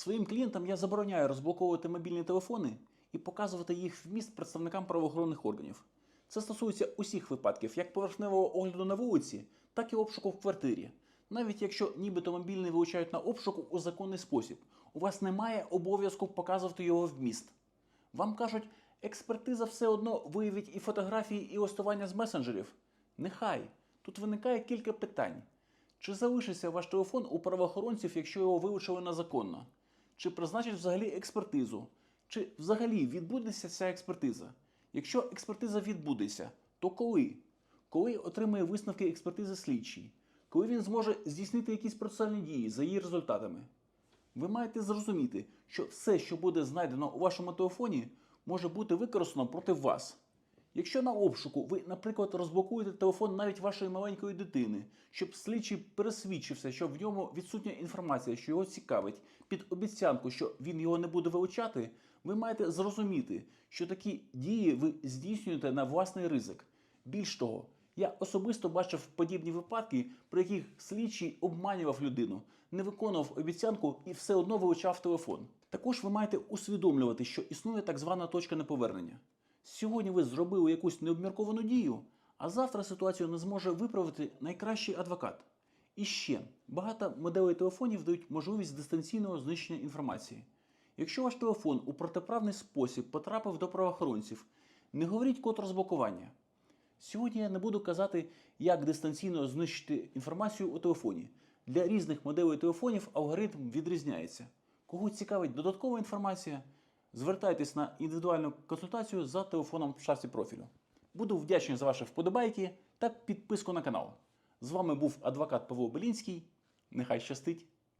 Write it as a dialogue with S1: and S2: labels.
S1: Своїм клієнтам я забороняю розблоковувати мобільні телефони і показувати їх вміст представникам правоохоронних органів. Це стосується усіх випадків, як поверхневого огляду на вулиці, так і обшуку в квартирі. Навіть якщо нібито мобільний вилучають на обшуку у законний спосіб, у вас немає обов'язку показувати його вміст. Вам кажуть, експертиза все одно виявить і фотографії, і листування з месенджерів. Нехай. Тут виникає кілька питань. Чи залишиться ваш телефон у правоохоронців, якщо його вилучили незаконно? Чи призначать взагалі експертизу? Чи взагалі відбудеться ця експертиза? Якщо експертиза відбудеться, то коли? Коли отримає висновки експертизи слідчий? Коли він зможе здійснити якісь процесуальні дії за її результатами? Ви маєте зрозуміти, що все, що буде знайдено у вашому телефоні, може бути використано проти вас. Якщо на обшуку ви, наприклад, розблокуєте телефон навіть вашої маленької дитини, щоб слідчий пересвідчився, що в ньому відсутня інформація, що його цікавить, під обіцянку, що він його не буде вилучати, ви маєте зрозуміти, що такі дії ви здійснюєте на власний ризик. Більш того, я особисто бачив подібні випадки, при яких слідчий обманював людину, не виконував обіцянку і все одно вилучав телефон. Також ви маєте усвідомлювати, що існує так звана точка неповернення. Сьогодні ви зробили якусь необмірковану дію, а завтра ситуацію не зможе виправити найкращий адвокат. І ще багато моделей телефонів дають можливість дистанційного знищення інформації. Якщо ваш телефон у протиправний спосіб потрапив до правоохоронців, не говоріть код розблокування. Сьогодні я не буду казати, як дистанційно знищити інформацію у телефоні. Для різних моделей телефонів алгоритм відрізняється. Кого цікавить додаткова інформація, звертайтесь на індивідуальну консультацію за телефоном в шарці профілю. Буду вдячний за ваші вподобайки та підписку на канал. З вами був адвокат Павло Белінський. Нехай щастить!